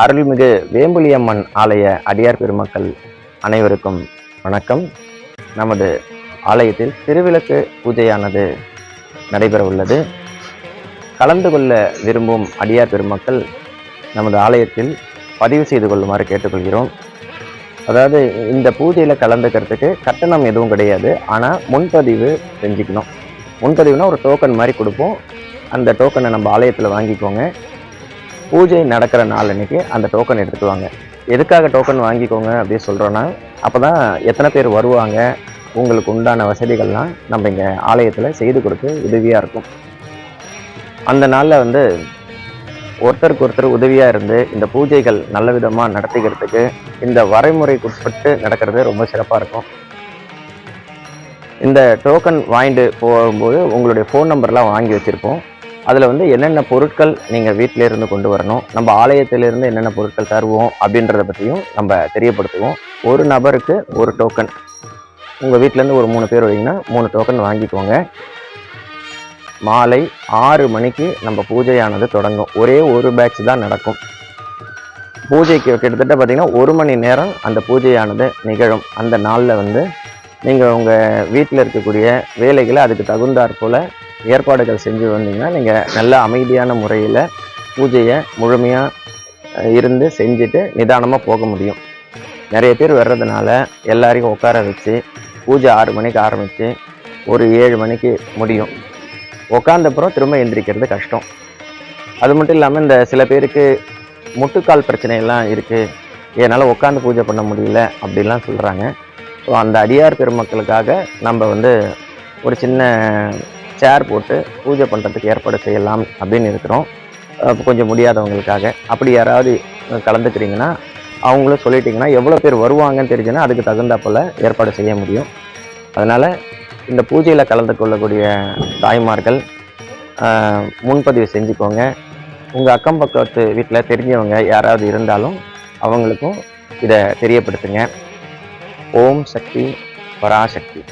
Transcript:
அருள்மிகு வேம்புலியம்மன் ஆலய அடியார் பெருமக்கள் அனைவருக்கும் வணக்கம். நமது ஆலயத்தில் திருவிளக்கு பூஜையானது நடைபெற உள்ளது கலந்து கொள்ள விரும்பும் அடியார் பெருமக்கள் நமது ஆலயத்தில் பதிவு செய்து கொள்ளுமாறு கேட்டுக்கொள்கிறோம். அதாவது இந்த பூஜையில் கலந்துக்கிறதுக்கு கட்டணம் எதுவும் கிடையாது. ஆனால் முன்பதிவு செஞ்சுக்கணும். முன்பதிவுனா ஒரு டோக்கன் மாதிரி கொடுப்போம். அந்த டோக்கனை நம்ம ஆலயத்தில் வாங்கிக்கோங்க. பூஜை நடக்கிற நாள் அன்றைக்கி அந்த டோக்கன் எடுத்துக்குவாங்க. எதுக்காக டோக்கன் வாங்கிக்கோங்க அப்படின்னு சொல்கிறோன்னா அப்போ தான் எத்தனை பேர் வருவாங்க உங்களுக்கு உண்டான வசதிகள்லாம் நம்ம இங்கே ஆலயத்தில் செய்து கொடுக்க உதவியாக இருக்கும். அந்த நாளில் வந்து ஒருத்தருக்கு ஒருத்தர் உதவியாக இருந்து இந்த பூஜைகள் நல்ல விதமாக நடத்திக்கிறதுக்கு இந்த வரைமுறைக்குட்பட்டு நடக்கிறது ரொம்ப சிறப்பாக இருக்கும். இந்த டோக்கன் வாங்கிட்டு போகும்போது உங்களுடைய ஃபோன் நம்பர்லாம் வாங்கி வச்சுருப்போம். அதில் வந்து என்னென்ன பொருட்கள் நீங்கள் வீட்டில இருந்து கொண்டு வரணும் நம்ம ஆலயத்திலிருந்து என்னென்ன பொருட்கள் தருவோம் அப்படின்றத பற்றியும் நம்ம தெரியப்படுத்துவோம். ஒரு நபருக்கு ஒரு டோக்கன் உங்கள் வீட்டிலேருந்து ஒரு மூணு பேர் வரீங்கன்னா மூணு டோக்கன் வாங்கிக்கோங்க. மாலை ஆறு மணிக்கு நம்ம பூஜையானது தொடங்கும். ஒரே ஒரு பேட்ச் தான் நடக்கும். பூஜைக்கு கிட்டத்தட்ட பார்த்தீங்கன்னா ஒரு மணி நேரம் அந்த பூஜையானது நிகழும். அந்த நாளில் வந்து நீங்கள் உங்கள் வீட்டில் இருக்கக்கூடிய வேலைகளை அதுக்கு தகுந்தாற் போல் ஏற்பாடுகள் செஞ்சு வந்தீங்கன்னா நீங்கள் நல்ல அமைதியான முறையில் பூஜையை முழுமையாக இருந்து செஞ்சுட்டு நிதானமாக போக முடியும். நிறைய பேர் வர்றதுனால எல்லாரையும் உட்கார வச்சு பூஜை ஆறு மணிக்கு ஆரம்பித்து ஒரு ஏழு மணிக்கு முடியும். உட்காந்தப்புறம் திரும்ப எந்திரிக்கிறது கஷ்டம். அது மட்டும் இல்லாமல் இந்த சில பேருக்கு முட்டுக்கால் பிரச்சனையெல்லாம் இருக்குது என்னால் உட்காந்து பூஜை பண்ண முடியல அப்படிலாம் சொல்கிறாங்க ஸோ அந்த அடியார் பெருமக்களுக்காக நம்ம வந்து ஒரு சின்ன சேர் போட்டு பூஜை பண்ணுறதுக்கு ஏற்பாடு செய்யலாம் அப்படின்னு இருக்கிறோம். கொஞ்சம் முடியாதவங்களுக்காக. அப்படி யாராவது கலந்துக்கிறீங்கன்னா அவங்களும் சொல்லிட்டிங்கன்னா எவ்வளோ பேர் வருவாங்கன்னு தெரிஞ்சுன்னா அதுக்கு தகுந்தாப்போல் ஏற்பாடு செய்ய முடியும். அதனால் இந்த பூஜையில் கலந்து கொள்ளக்கூடிய தாய்மார்கள் முன்பதிவு செஞ்சுக்கோங்க. உங்கள் அக்கம் பக்கத்து வீட்டில் தெரிஞ்சவங்க யாராவது இருந்தாலும் அவங்களுக்கும் இதை தெரியப்படுத்துங்க. ஓம் சக்தி பராசக்தி.